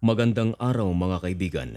Magandang araw mga kaibigan.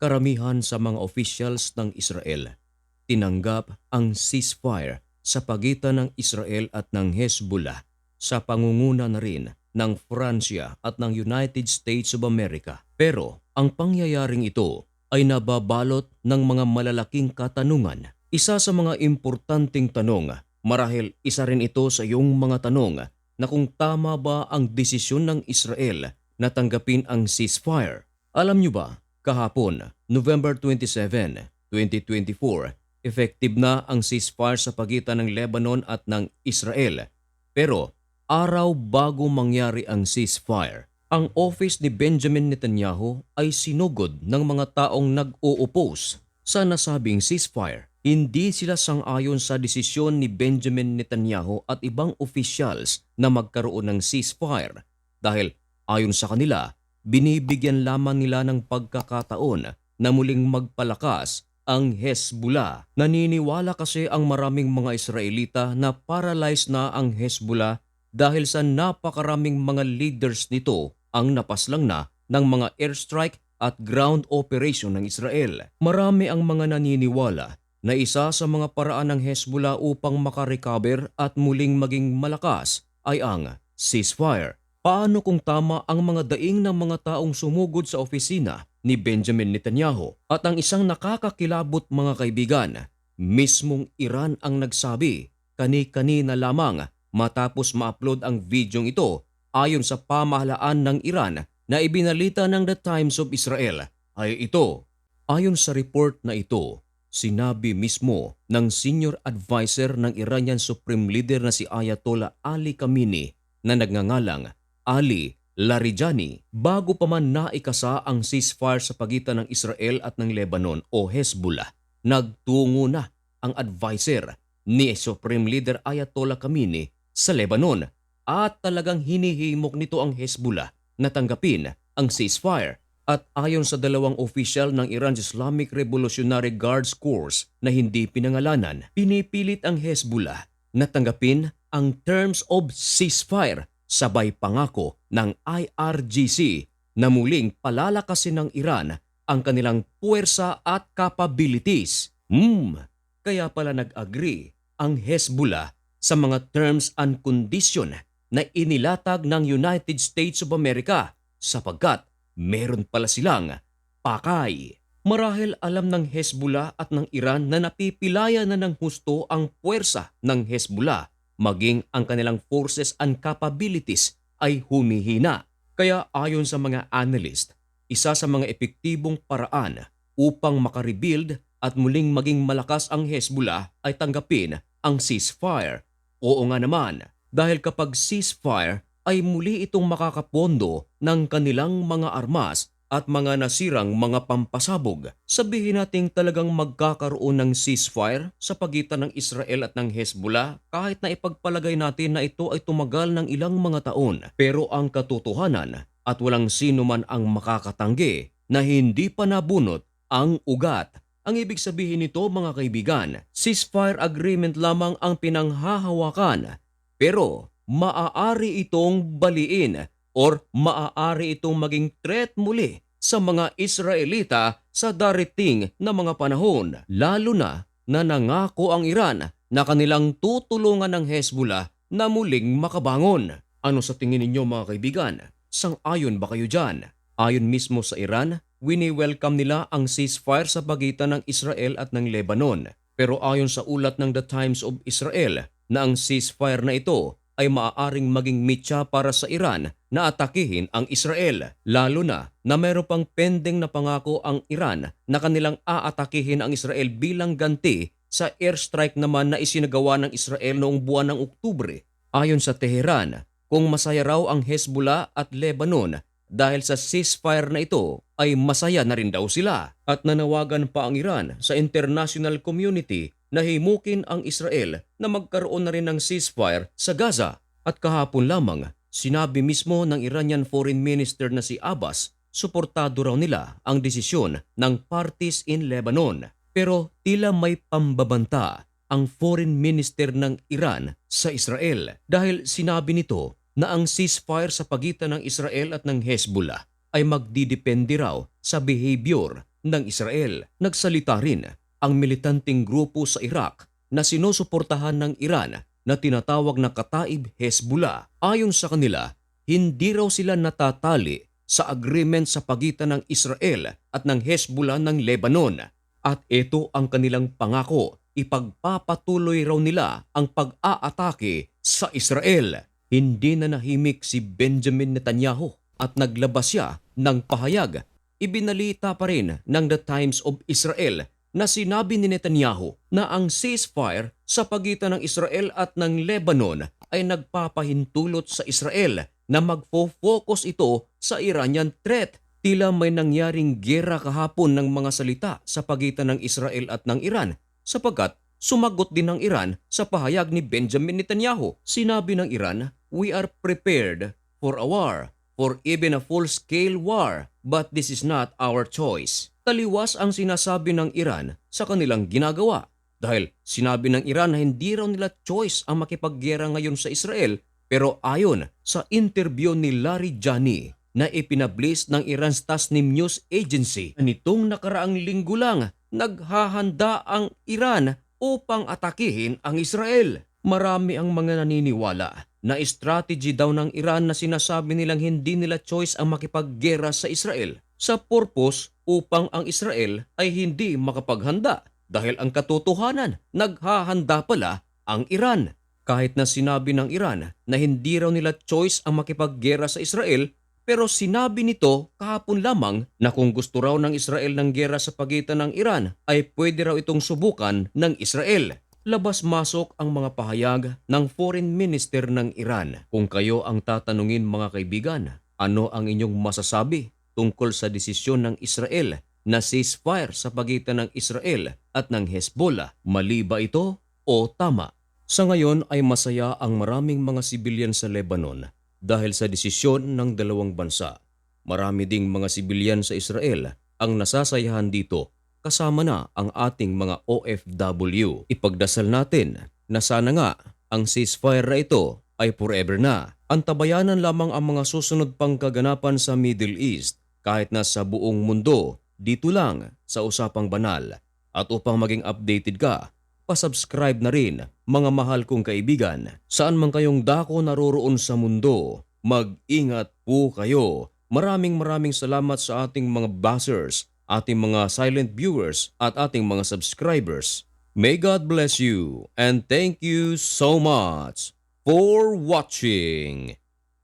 Karamihan sa mga officials ng Israel tinanggap ang ceasefire sa pagitan ng Israel at ng Hezbollah sa pangunguna na rin ng Fransya at ng United States of America. Pero ang pangyayaring ito ay nababalot ng mga malalaking katanungan. Isa sa mga importanteng tanong, marahil isa rin ito sa iyong mga tanong na kung tama ba ang desisyon ng Israel na tanggapin ang ceasefire. Alam niyo ba, kahapon, November 27, 2024, effective na ang ceasefire sa pagitan ng Lebanon at ng Israel. Pero araw bago mangyari ang ceasefire, ang office ni Benjamin Netanyahu ay sinugod ng mga taong nag-o-oppose sa nasabing ceasefire. Hindi sila sang-ayon sa desisyon ni Benjamin Netanyahu at ibang officials na magkaroon ng ceasefire dahil ayon sa kanila, binibigyan lamang nila ng pagkakataon na muling magpalakas ang Hezbollah. Naniniwala kasi ang maraming mga Israelita na paralyzed na ang Hezbollah dahil sa napakaraming mga leaders nito ang napaslang na ng mga airstrike at ground operation ng Israel. Marami ang mga naniniwala na isa sa mga paraan ng Hezbollah upang makarecover at muling maging malakas ay ang ceasefire. Paano kung tama ang mga daing ng mga taong sumugod sa opisina ni Benjamin Netanyahu at ang isang nakakakilabot mga kaibigan, mismong Iran ang nagsabi kani-kanina lamang matapos ma-upload ang videong ito ayon sa pamahalaan ng Iran na ibinalita ng The Times of Israel ay ito. Ayon sa report na ito, sinabi mismo ng senior advisor ng Iranian Supreme Leader na si Ayatollah Ali Khamenei na nagngangalang Ali Larijani bago pa man naikasa ang ceasefire sa pagitan ng Israel at ng Lebanon o Hezbollah. Nagtungo na ang advisor ni Supreme Leader Ayatollah Khamenei sa Lebanon at talagang hinihimok nito ang Hezbollah na tanggapin ang ceasefire at ayon sa dalawang opisyal ng Iran's Islamic Revolutionary Guards Corps na hindi pinangalanan, pinipilit ang Hezbollah na tanggapin ang terms of ceasefire sabay pangako ng IRGC na muling palalakasin ng Iran ang kanilang puwersa at capabilities. Hmm, kaya pala nag-agree ang Hezbollah sa mga terms and condition na inilatag ng United States of America sapagkat meron pala silang pakay. Marahil alam ng Hezbollah at ng Iran na napipilaya na ng husto ang puwersa ng Hezbollah maging ang kanilang forces and capabilities ay humihina. Kaya ayon sa mga analyst, isa sa mga epektibong paraan upang makarebuild at muling maging malakas ang Hezbollah ay tanggapin ang ceasefire. Oo nga naman, dahil kapag ceasefire ay muli itong makakapondo ng kanilang mga armas at mga nasirang mga pampasabog. Sabihin nating talagang magkakaroon ng ceasefire sa pagitan ng Israel at ng Hezbollah kahit na ipagpalagay natin na ito ay tumagal ng ilang mga taon. Pero ang katotohanan at walang sino man ang makakatanggi na hindi pa nabunot ang ugat. Ang ibig sabihin nito mga kaibigan, ceasefire agreement lamang ang pinanghahawakan pero maaari itong baliin or maaari itong maging threat muli sa mga Israelita sa darating na mga panahon. Lalo na na nangako ang Iran na kanilang tutulungan ng Hezbollah na muling makabangon. Ano sa tingin ninyo mga kaibigan? Sang-ayon ba kayo dyan? Ayon mismo sa Iran, wini-welcome nila ang ceasefire sa pagitan ng Israel at ng Lebanon. Pero ayon sa ulat ng The Times of Israel na ang ceasefire na ito ay maaaring maging mitya para sa Iran na atakihin ang Israel. Lalo na na meron pang pending na pangako ang Iran na kanilang aatakihin ang Israel bilang ganti sa airstrike naman na isinagawa ng Israel noong buwan ng Oktubre. Ayon sa Teheran, kung masaya raw ang Hezbollah at Lebanon dahil sa ceasefire na ito ay masaya na rin daw sila at nanawagan pa ang Iran sa international community na himukin ang Israel na magkaroon na rin ng ceasefire sa Gaza. At kahapon lamang, sinabi mismo ng Iranian Foreign Minister na si Abbas, suportado raw nila ang desisyon ng parties in Lebanon. Pero tila may pambabanta ang Foreign Minister ng Iran sa Israel dahil sinabi nito na ang ceasefire sa pagitan ng Israel at ng Hezbollah ay magdidepende raw sa behavior ng Israel. Nagsalita rin ang militanteng grupo sa Iraq na sinusuportahan ng Iran na tinatawag na Kataib Hezbollah. Ayon sa kanila, hindi raw sila natatali sa agreement sa pagitan ng Israel at ng Hezbollah ng Lebanon. At ito ang kanilang pangako, ipagpapatuloy raw nila ang pag-aatake sa Israel. Hindi na nahimik si Benjamin Netanyahu at naglabas siya ng pahayag. Ibinalita pa rin ng The Times of Israel na sinabi ni Netanyahu na ang ceasefire sa pagitan ng Israel at ng Lebanon ay nagpapahintulot sa Israel na magfo-focus ito sa Iranian threat. Tila may nangyaring gera kahapon ng mga salita sa pagitan ng Israel at ng Iran sapagkat sumagot din ng Iran sa pahayag ni Benjamin Netanyahu. Sinabi ng Iran, We are prepared for a war, for even a full-scale war, but this is not our choice. Taliwas ang sinasabi ng Iran sa kanilang ginagawa dahil sinabi ng Iran na hindi raw nila choice ang makipaggera ngayon sa Israel pero ayon sa interview ni Larry Jani na ipinablis ng Iran's Tasnim News Agency, nitong nakaraang linggo lang naghahanda ang Iran upang atakihin ang Israel. Marami ang mga naniniwala na strategy daw ng Iran na sinasabi nilang hindi nila choice ang makipaggera sa Israel sa purpose upang ang Israel ay hindi makapaghanda dahil ang katotohanan naghahanda pala ang Iran. Kahit na sinabi ng Iran na hindi raw nila choice ang makipaggera sa Israel pero sinabi nito kahapon lamang na kung gusto raw ng Israel ng gera sa pagitan ng Iran ay pwede raw itong subukan ng Israel. Labas-masok ang mga pahayag ng Foreign Minister ng Iran. Kung kayo ang tatanungin mga kaibigan, ano ang inyong masasabi tungkol sa desisyon ng Israel na ceasefire sa pagitan ng Israel at ng Hezbollah? Mali ba ito o tama? Sa ngayon ay masaya ang maraming mga sibilyan sa Lebanon dahil sa desisyon ng dalawang bansa. Marami ding mga sibilyan sa Israel ang nasasayahan dito kasama na ang ating mga OFW. Ipagdasal natin na sana nga ang ceasefire na ito ay forever na. Antabayanan lamang ang mga susunod pang kaganapan sa Middle East kahit na sa buong mundo dito lang sa Usapang Banal. At upang maging updated ka, pasubscribe na rin mga mahal kong kaibigan. Saan man kayong dako naroroon sa mundo, mag-ingat po kayo. Maraming maraming salamat sa ating mga buzzers, ating mga silent viewers at ating mga subscribers. May God bless you and thank you so much for watching.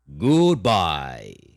Goodbye.